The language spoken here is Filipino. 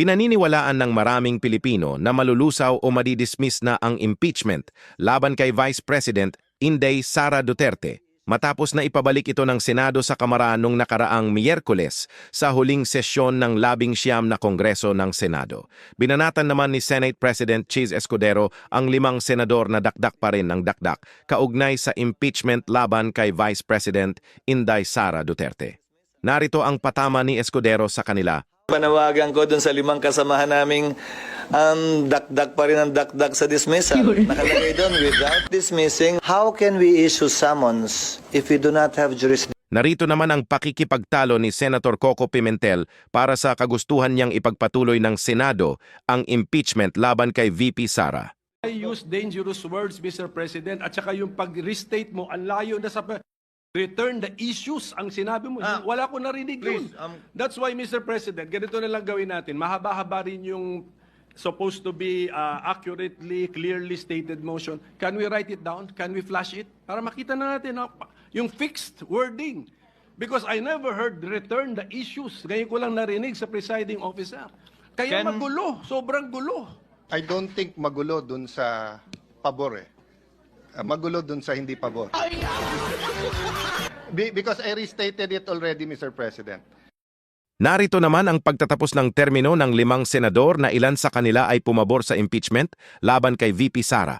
Pinaniniwalaan ng maraming Pilipino na malulusaw o madidismiss na ang impeachment laban kay Vice President Inday Sara Duterte matapos na ipabalik ito ng Senado sa Kamara nung nakaraang Miyerkules sa huling sesyon ng labing siyam na Kongreso ng Senado. Binanatan naman ni Senate President Cheese Escudero ang limang senador na dakdak pa rin ng dakdak kaugnay sa impeachment laban kay Vice President Inday Sara Duterte. Narito ang patama ni Escudero sa kanila Panawagan ko dun sa limang kasamahan naming ang dakdak pa rin ang dakdak sa dismissal. Nakalagay doon, without dismissing, how can we issue summons if we do not have jurisdiction? Narito naman ang pakikipagtalo ni Senator Coco Pimentel para sa kagustuhan niyang ipagpatuloy ng Senado ang impeachment laban kay VP Sara. I use dangerous words, Mr. President, at saka yung pag-restate mo, ang layo na sa... Return the issues ang sinabi mo. Ah, Wala ko narinig please, yun. um, That's why, Mr. President, ganito na lang gawin natin. Mahaba-haba rin yung supposed to be uh, accurately, clearly stated motion. Can we write it down? Can we flash it? Para makita na natin pa- yung fixed wording. Because I never heard return the issues. Ngayon ko lang narinig sa presiding officer. Kaya Can- magulo, sobrang gulo. I don't think magulo dun sa pabor eh. Ah, magulo dun sa hindi pabor. Be- because I restated it already, Mr. President. Narito naman ang pagtatapos ng termino ng limang senador na ilan sa kanila ay pumabor sa impeachment laban kay VP Sara.